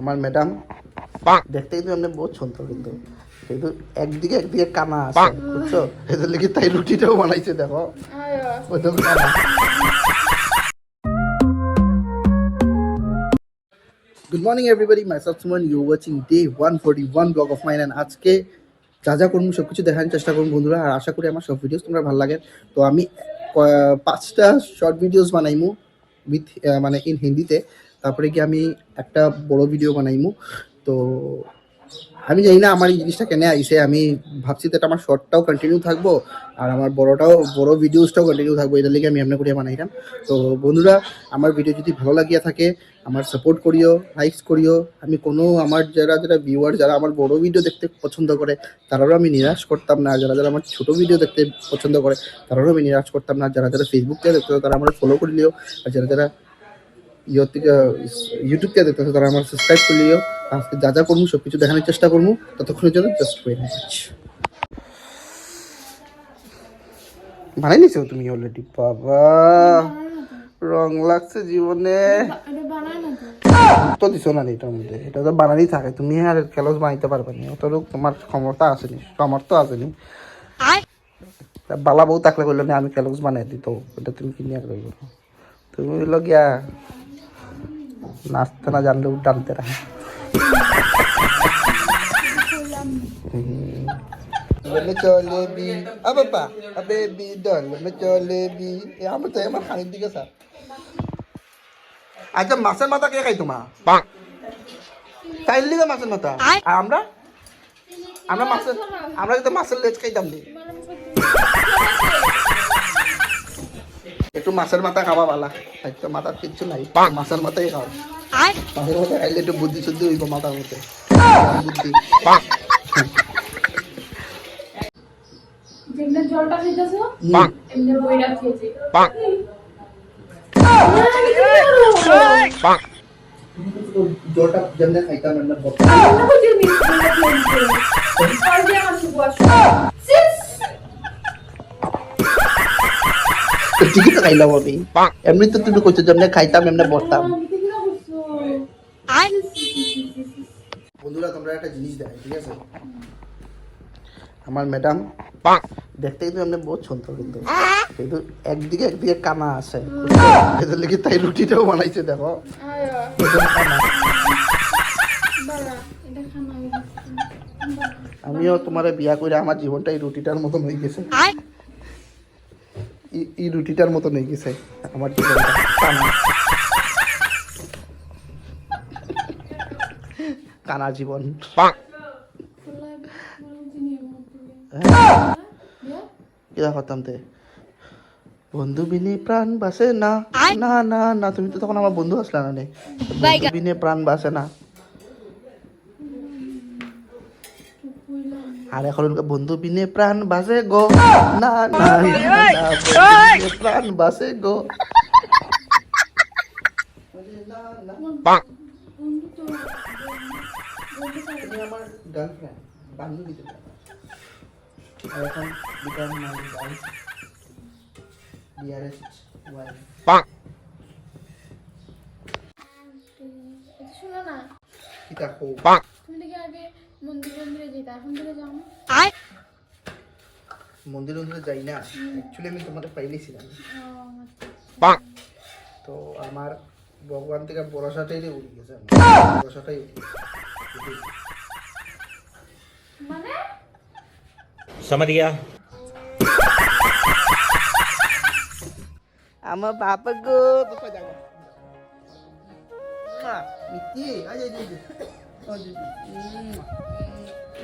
আমার ম্যাডাম দেখতে কিন্তু এমনি বহুত সুন্দর কিন্তু। কিন্তু একদিকে একদিকে কানা আছে বুঝছ? এদের লিখে তাই রুটিটাও বানাইছে দেখো। ওইটাও কানা। Good morning everybody myself Suman you watching day one forty one vlog of mine and আজকে যা যা করব সব কিছু দেখানোর চেষ্টা করুন বন্ধুরা। আর আশা করি আমার সব ভিডিওস তোমরা ভালো লাগে। তো আমি পাঁচটা শর্ট ভিডিওস বানাইমু উইথ মানে ইন হিন্দিতে। তারপরে কি আমি একটা বড় ভিডিও বানাইমু। তো আমি জানি না আমার এই জিনিসটা কেন আইসে। আমি ভাবছি তো এটা আমার শর্টটাও কন্টিনিউ থাকব আর আমার বড়টাও, বড় ভিডিওসটাও কন্টিনিউ থাকব। এটার লিগে আমি এমনি করে বানাইলাম। তো বন্ধুরা, আমার ভিডিও যদি ভালো লাগিয়া থাকে, আমার সাপোর্ট করিও লাইকস করিও। আমি কোনো আমার যারা যারা ভিউয়ার যারা আমার বড় ভিডিও দেখতে পছন্দ করে তারাও আমি নিরাশ করতাম না। যারা যারা আমার ছোট ভিডিও দেখতে পছন্দ করে তারাও আমি নিরাশ করতাম না। যারা যারা ফেসবুক থেকে দেখতে তারা আমার ফলো করে নিও। আর যারা যারা ইয়ে থেকে ইউটিউব থেকে দেখতেছে তারা আমার সাবস্ক্রাইব করে লিও আজকে যা যা করব সব কিছু দেখানোর চেষ্টা করব। ততক্ষণের জন্য জাস্ট ওয়েট বানাই নিছো তুমি অলরেডি বাবা রং লাগছে জীবনে। তো দিছো না এটার মধ্যে। এটা তো বানানি থাকে। তুমি আর ক্যালস বানাইতে পারবে না। অত লোক তোমার ক্ষমতা আসেনি। সামর্থ্য আসেনি। তা বালা বউ থাকলে করল না আমি ক্যালস বানাই দিত এটা তুমি কিনে করব তুমি হইল গিয়া নাচতে না জানলেও টানতে রাখে এ আমরা তো আমার আচ্ছা, মাছের মাথা কে খাই মাছের মাথা। আর আমরা? আমরা মাছের আমরা যদি মাছের লেজ খাইতাম দি একটু মাছের মাথা খাওয়া বালা একটু মাথার কিচ্ছু নাই মাছের মাথাই খাও মাছের মাথা খাইলে একটু বুদ্ধি শুদ্ধি হইব মাথার মধ্যে বুদ্ধি জলটা খাইতেছো এমনি বইরা খেয়েছে জলটা যেমন খাইতাম এমন ঠিকই তো খাইলাম আমি। এমনি তো তুমি কইছো যেমন খাইতাম এমনি বলতাম বন্ধুরা তোমরা একটা জিনিস দেখো ঠিক আছে? আমার ম্যাডাম দেখতে কিন্তু এমনি বহুত সুন্দর কিন্তু। কিন্তু একদিকে একদিকে কানা আছে। এদের লিখে তাই রুটিটাও বানাইছে দেখো। আমিও তোমার বিয়া করে আমার জীবনটা এই রুটিটার মতন হয়ে গেছে। এই- রুটিটার মতন হয়ে গেছে। আমার কানা জীবন। কিরা করতাম তে বন্ধু বিনে প্রাণ বাসে না। না না না তুমি তো তখন আমার বন্ধু আসলা না নে। বন্ধু বিনে প্রাণ বাসে না। আর এখন উনকা বন্ধু বিনে প্রাণ বাসে গো না না না, না, বন্ধু বিনে প্রাণ বাসে গো তুমি আমার গার্লফ্রেন্ড বান্ধবী তো আর এখন become my wife dearest wife শোনো না কি দেখো তুমি দেখি আগে মন্দির মন্দিরে যেতে এখন থেকে যাও না মন্দির মন্দিরে যাই না অ্যাকচুয়ালি আমি তোমাদের পাইলেছিলাম ও, তো আমার ভগবান থেকে ভরসাটাই রে উড়ে গেছে আমার। ভরসাটাই উড়ে গেছে। মানে समझ गया আমার বাবা গো বাবা যাবো মিটি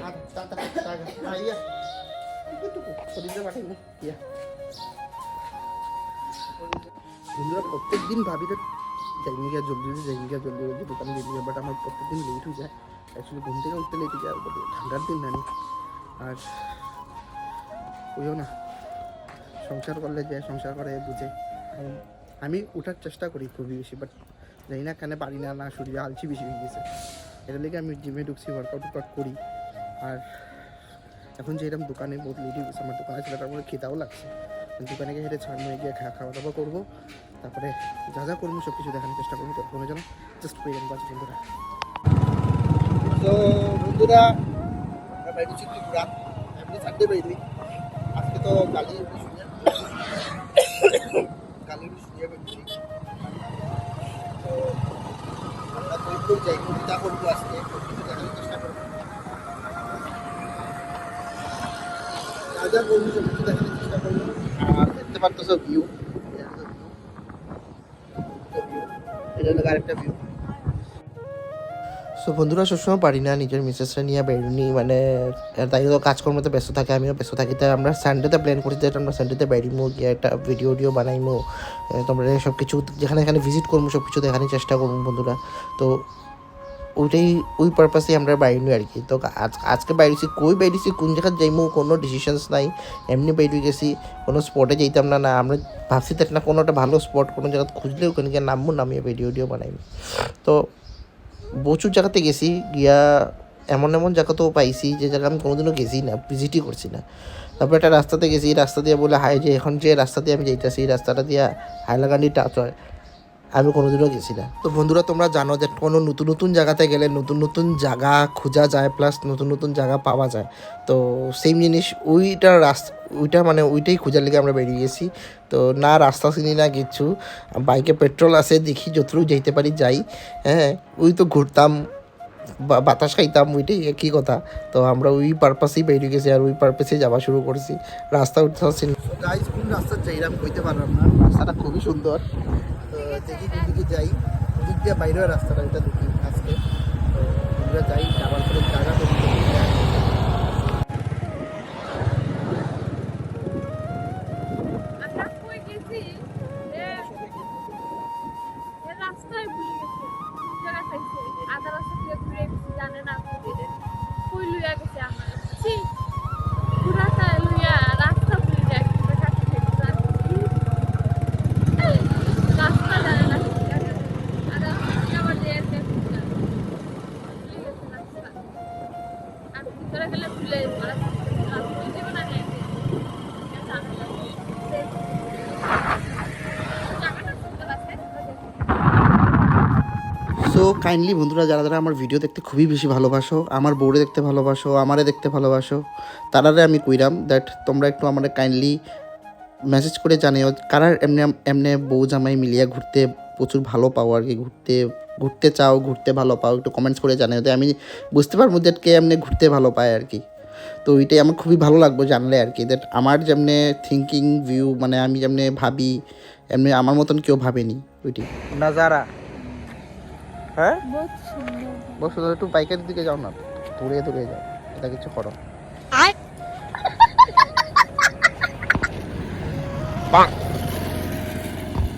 আচ্ছা আচ্ছা ইয়া বন্ধুরা প্রত্যেক দিন ভাবি রে যাইনি গিয়া জলদি জলদি যাইনি গিয়া জলদি জলদি দোকানে যাইনি গিয়া বাট আমার প্রত্যেক দিন লেট হয়ে যায় অ্যাকচুয়ালি ঘুম থেকে উঠতে লেট হয়ে যায় ঠান্ডার দিন জানি আর ওইও না সংসার করলে যে সংসার করে বুঝে আমি- ওঠার চেষ্টা করি খুবই বেশি বাট জানি না কেন পারি না না শরীরে আলসি বেশি হয়ে গেছে এটা লেগে আমি জিমে ঢুকছি ওয়ার্কআউট ওয়ার্কআউট করি। আর এখন যে এরকম দোকানে লেট হয়ে আমার দোকানে ছিল তারপরে খেতেও লাগছে। দোকানে গিয়ে হেঁটে ছাড় নিয়ে গিয়ে খাওয়া দাওয়া করব। তারপরে যা যা করব সব কিছু দেখানোর চেষ্টা করব। তখন যেন জাস্ট পেয়ে যাব বন্ধুরা। তো বন্ধুরা বাইরে চিত্রি ঘুরা আজকে তো গালি সো বন্ধুরা, সবসময় পারি না নিজের মিসেসরা নিয়ে বেরোনি মানে তাই তো কাজকর্মতে ব্যস্ত থাকে, আমিও ব্যস্ত থাকি, তাই আমরা সানডেতে প্ল্যান করি যে আমরা সানডেতে বেরিমো গিয়ে একটা ভিডিও টিডিও বানাইমো তোমরা সব কিছু যেখানে এখানে ভিজিট করব সব কিছু দেখানোর চেষ্টা করব, বন্ধুরা। তো ওইটাই ওই পারপাসেই আমরা বাইরে আর কি। তো আজ, আজকে বাইরেছি, কই বাইরেছি, কোন জায়গায় যাইমু, কোনো ডিসিশনস নাই। এমনি বাইরে গেছি, কোনো স্পটে যাইতাম না না, আমরা ভাবছি তো না কোনো একটা ভালো স্পট কোনো জায়গায় খুঁজলে ওখানে গিয়ে নামবো, নামিয়ে ভিডিও টিডিও বানাইমু তো প্রচুর জায়গাতে গেছি, গিয়া এমন এমন জায়গাতেও পাইছি, যে জায়গা আমি কোনোদিনও গেছি না ভিজিটই করছি না। তারপর একটা রাস্তাতে গেছি, রাস্তা দিয়ে বলে হাই যে এখন যে রাস্তা দিয়ে আমি যাইতেছি রাস্তাটা দিয়ে হাইলাকান্দি টাচ হয়। আমি কোনোদিনও গেছি না। তো বন্ধুরা তোমরা জানো যে কোনো নতুন নতুন জায়গাতে গেলে নতুন নতুন জায়গা খোঁজা যায় প্লাস নতুন নতুন জায়গা পাওয়া যায়। তো সেম জিনিস ওইটা রাস্তা ওইটা মানে ওইটাই খোঁজার লেগে আমরা বেরিয়ে গেছি। তো না রাস্তা চিনি না কিচ্ছু বাইকে পেট্রোল আছে দেখি যতটুকু যেতে পারি যাই। হ্যাঁ ওই তো ঘুরতাম বা- বাতাস খাইতাম ওইটাই একই কথা। তো আমরা ওই পারপাসেই বেরিয়ে গেছি আর ওই পারপাসেই যাওয়া শুরু করছি। রাস্তা উঠতে কোন রাস্তা চাইলাম কইতে পারলাম না রাস্তাটা খুবই সুন্দর। তো দেখি দুদিকে দিকে যাই। দিক দিয়ে বাইরের রাস্তাটা, এটা দেখি আজকে। আমরা যাই, যাওয়ার পরে জায়গা কাইন্ডলি বন্ধুরা, যারা যারা আমার ভিডিও দেখতে খুবই বেশি ভালোবাসো, আমার বউরে দেখতে ভালোবাসো, আমারে দেখতে ভালোবাসো, তারারে আমি কইরাম দ্যাট তোমরা একটু আমার কাইন্ডলি মেসেজ করে জানিও কারার এমনি এমনি বউ জামাই মিলিয়ে ঘুরতে প্রচুর ভালো পাও আর কি, ঘুরতে ঘুরতে চাও, ঘুরতে ভালো পাও, একটু কমেন্টস করে জানিও তো আমি বুঝতে পারব দ্যাট কে এমনি ঘুরতে ভালো পায় আর কি। তো ওইটাই আমার খুবই ভালো লাগবে জানলে আর কি দ্যাট আমার যেমনি থিঙ্কিং ভিউ মানে আমি যেমনি ভাবি, এমনি আমার মতন কেউ ভাবেনি ওইটি নাজারা হ্যাঁ? সুন্দর। বসো একটু পাইকারির দিকে যাও না। দূরে দূরে যাও। এটা কিছু করো।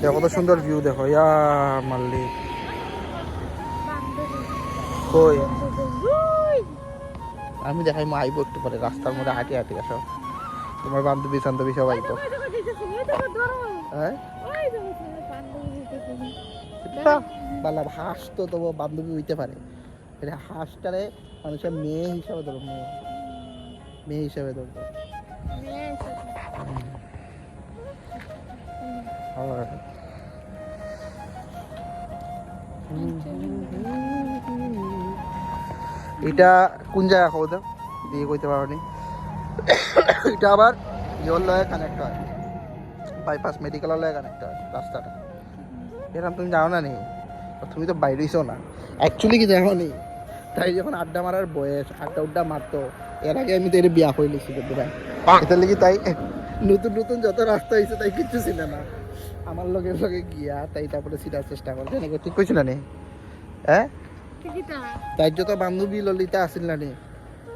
দেখো কত সুন্দর ভিউ দেখো। ইয়া মাল্লি কই? আমি দেখাই মা আইবো একটু পরে। রাস্তার মধ্যে হাঁটি হাঁটি আসো। তোমার বান্ধবী বান্ধবী সব আইবো। হ্যাঁ? বালা হাঁস তো তোমার বান্ধবী হইতে পারে। এটা হাঁসটারে মানুষের মেয়ে হিসাবে ধরো মেয়ে মেয়ে হিসাবে ধরো এটা কোন জায়গা খাও দাও? দিয়ে কইতে পারোনি। এটা আবার ইয়র লয়ে কানেক্ট হয়। বাইপাস মেডিকেলের লয়ে কানেক্ট হয় রাস্তাটা। এরকম তুমি জানো না নি? তুমি তো বাইরেইছো না। অ্যাকচুয়ালি কি দেখো নি? তাই যখন আড্ডা মারার বয়স আড্ডা উড্ডা মারতো এর আগে আমি তো এর বিয়া করে লিখছি বন্ধুরা। এটার লেগে তাই নতুন নতুন যত রাস্তা হয়েছে তাই কিচ্ছু ছিল না। আমার লগে লগে গিয়া তাই তারপরে সিটার চেষ্টা করছে নাকি ঠিক কইছিল নি হ্যাঁ? তাই যত বান্ধবী ললিতা আসিল না নি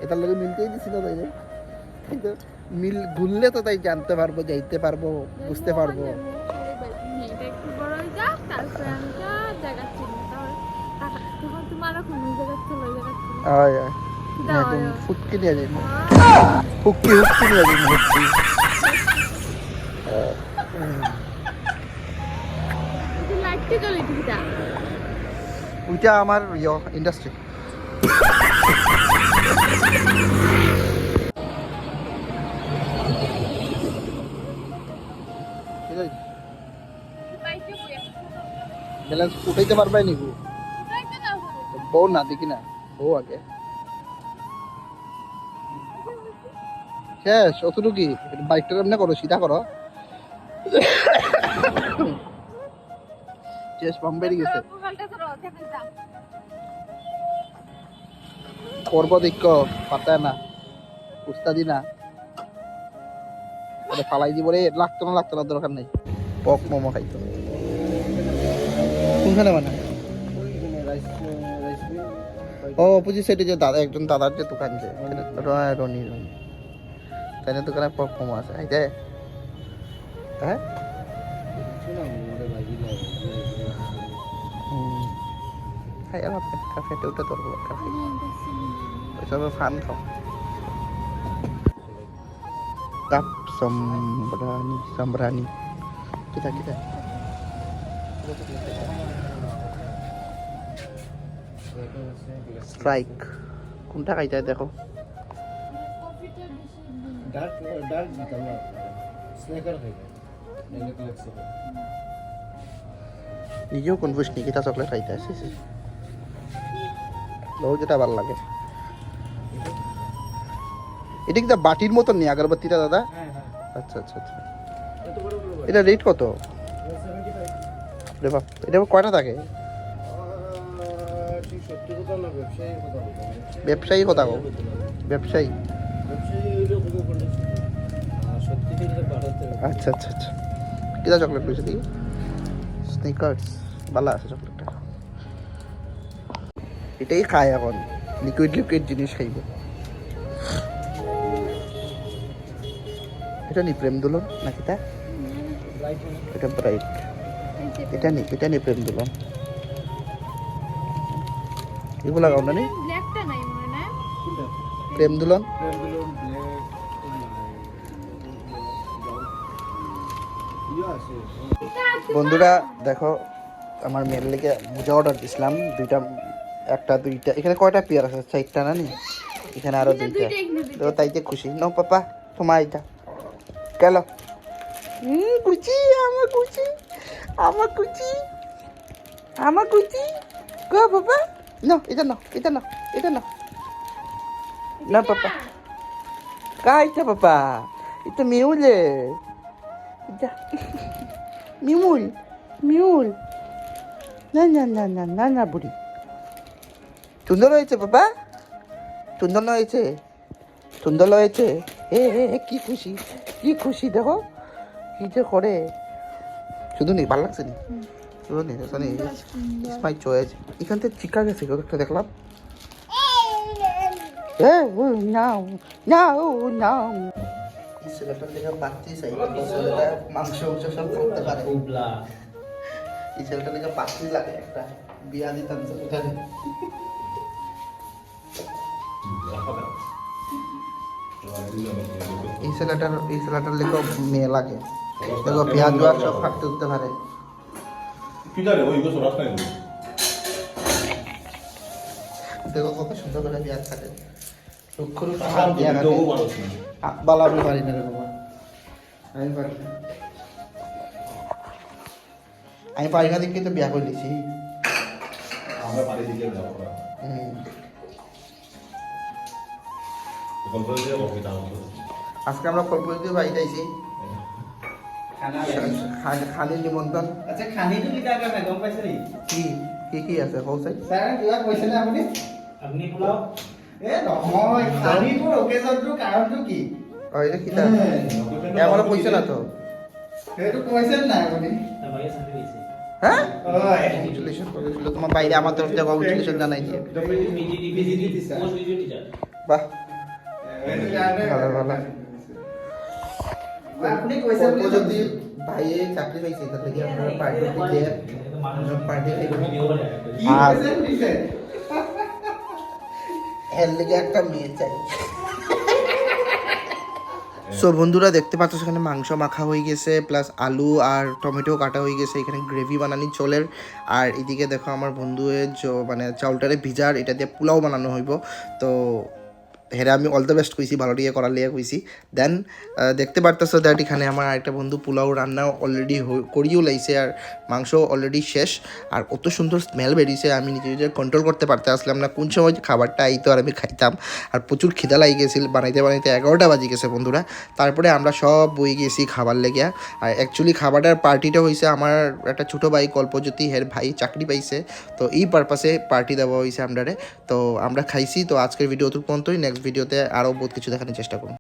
এটার লগে মিলতেই দিছিল তাই রে। মিল ঘুরলে তো তাই জানতে পারব যাইতে পারব বুঝতে পারব। দাও, একদম। ফুটকি নিয়ে যাই হুক্কি হুক্কি নিয়ে যাই হুক্কি ওইটা আমার ইয়ে ইন্ডাস্ট্রি ব্যালেন্স উঠাইতে পারবাই নিকু? বউ না দেখি না। হও আগে। শেষ অতটুকি বাইকটা এমনি করো? সিধা করো। শেষ বাম্বেরি গেছে। করব দেখ, পাতায় না, উস্তাদি না। ফালাই দিব রে, লাগতো না লাগতো না, দরকার নেই। পক মোমো খাইতো। কোনখানে মানে ও অপোজিট সাইডে যে দাদা একজন দাদার যে দোকান যে রনি রনি তাই দোকানে পক মোমো আছে এই যে হ্যাঁ হুম খাই আমার কাফেতে উঠে তোর কাফে ওইসব ফান খাও কাপ সম্রানি সম্রানি kita kita. স্ট্রাইক কোনটা খাইতে দেখো। ডার্ক ডার্ক দিতাম না স্নেকার খাইতে নিজেও কনফিউজ নিকিতা চকলেট খাইতে আসি লোক যেটা ভালো লাগে। এটা কিন্তু বাটির মতন নেই আগরবাতিটা দাদা? আচ্ছা আচ্ছা আচ্ছা। এটা রেট কত? এটা কয়টা থাকে? ব্যবসায়ী কথা কও। ব্যবসায়ী। আচ্ছা আচ্ছা আচ্ছা। কিতা চকলেট লইছে দেখি। স্নিকার্স ভালো আছে চকলেটটা এটাই খায় এখন। লিকুইড লিকুইড জিনিস খাইব। এটা নি প্রেম দুলন না কিতা লাইট এটা ব্রাইট এটা নি এটা নি প্রেম দুলন। এগুলা গাও না নি ব্ল্যাকটা নাই মনে না? প্রেম দুলন? ব্ল্যাক ইয়ে বন্ধুরা দেখো আমার মেয়ের লেগে বুঝা অর্ডার দিছিলাম। দুইটা একটা দুইটা। এখানে কয়টা পেয়ার আছে? চারটা না নি এখানে আরও দুইটা তো তাইতে খুশি। নো পাপা তোমার এটা গেল হুম কুচি আমার কুচি আমার কুচি আমার কুচি। গো বাবা না এটা না এটা না এটা না না। পাপা এটা পাপা? এটা মিউলে এটা মিউল। মিউল। না না না না না না বুড়ি। সুন্দর হয়েছে বাবা সুন্দর হয়েছে? সুন্দর হয়েছে? এ এ কি খুশি কি খুশি দেখো। কি যে করে। শুধু নি ভালো লাগছে নি? এখান থেকে চিকা গেছে একটা দেখলাম। নাও নাও নাও। ছেলেটার লেগে পাচ্ছি চাই ছেলেটা মাংস মাংস সব খাতে পারে। এই পাচ্ছি লাগে একটা বিয়া দিতাম এই ছেলেটার এই ছেলেটার লেগে মেয়ে লাগে। দেখো পেঁয়াজ সব ফাটতে উঠতে পারে। 기다려, 이거 소라스나 이거. দেখো কত সুন্দর করে পেঁয়াজ কাটে রুক্ষ রুক্ষ 아, পেঁয়াজ কাটে 너무 많았어. বালা আমি পারি না রে বাবা আমি পারি না আমি পারি না দেখে তো বিয়া করে দিছি আমরা বাড়ি দিকে যাবো না। হুম। গল্প দিয়ে বলবি তাও তো। আজকে আমরা কলকাতা বাড়ি যাইছি খা- খালির নিমন্ত্রণ আচ্ছা খানিটো কিটা কাৰণে গম পাইছে নি কি কি কি আছে কৌচাই ছাৰ কিবা কৈছেনে আপুনি? Agni pulao. এ নহয় খানিটোৰ অকেজনটোৰ কাৰণটো কি? অঁ এটা কিতা এমন পয়সা না তো। সেইটো কৈছে নাই আপুনি. হ্যাঁ। কংগ্রেচুলেশন কংগ্রেচুলেশন তোমার বাইরে আমার তরফ থেকে কংগ্রেচুলেশন জানাই দিয়ে। VGD, VGD, post video teacher. বাহ। ভালো, ভালো। আপুনি অল্প যদি ভাইয়ে চাকরি পাইছে থেকে আমরা পার্টি দিয়ে পার্টি কি আর এর লেগে একটা মেয়ে চাই। সো বন্ধুরা দেখতে পাচ্ছ সেখানে মাংস মাখা হয়ে গেছে প্লাস আলু আর টমেটো কাটা হয়ে গেছে এখানে গ্রেভি বানানি চলের। আর এদিকে দেখো আমার বন্ধু মানে চাউলটারে ভিজার এটা দিয়ে পোলাও বানানো হইব। তো হেরে আমি অল দ্য বেস্ট কইছি, ভালো দিয়ে করার লিয়ে কইছি। দেন দেখতে পারতেছো দ্যাট এখানে আমার একটা বন্ধু পোলাও রান্না অলরেডি করিও লাইছে আর মাংস অলরেডি শেষ। আর অত সুন্দর স্মেল বেরিয়েছে, আমি নিজে নিজে কন্ট্রোল করতে পারতে আসলাম না। কোন সময় খাবারটা আইতো আর আমি খাইতাম। আর প্রচুর খিদা লাগি গেছিল, বানাইতে বানাইতে এগারোটা বাজে গেছে বন্ধুরা। তারপরে আমরা সব বই গেছি খাবার লেগে আর অ্যাকচুয়ালি খাবারটার পার্টিটা হয়েছে আমার একটা ছোটো ভাই কল্পজ্যোতি, হের ভাই চাকরি পাইছে। তো এই পারপাসে পার্টি দেওয়া হয়েছে আমরারে। তো আমরা খাইছি, তো আজকের ভিডিও তো পর্যন্তই। নেক্সট ভিডিওতে আরও বহুত কিছু দেখানোর চেষ্টা করুন।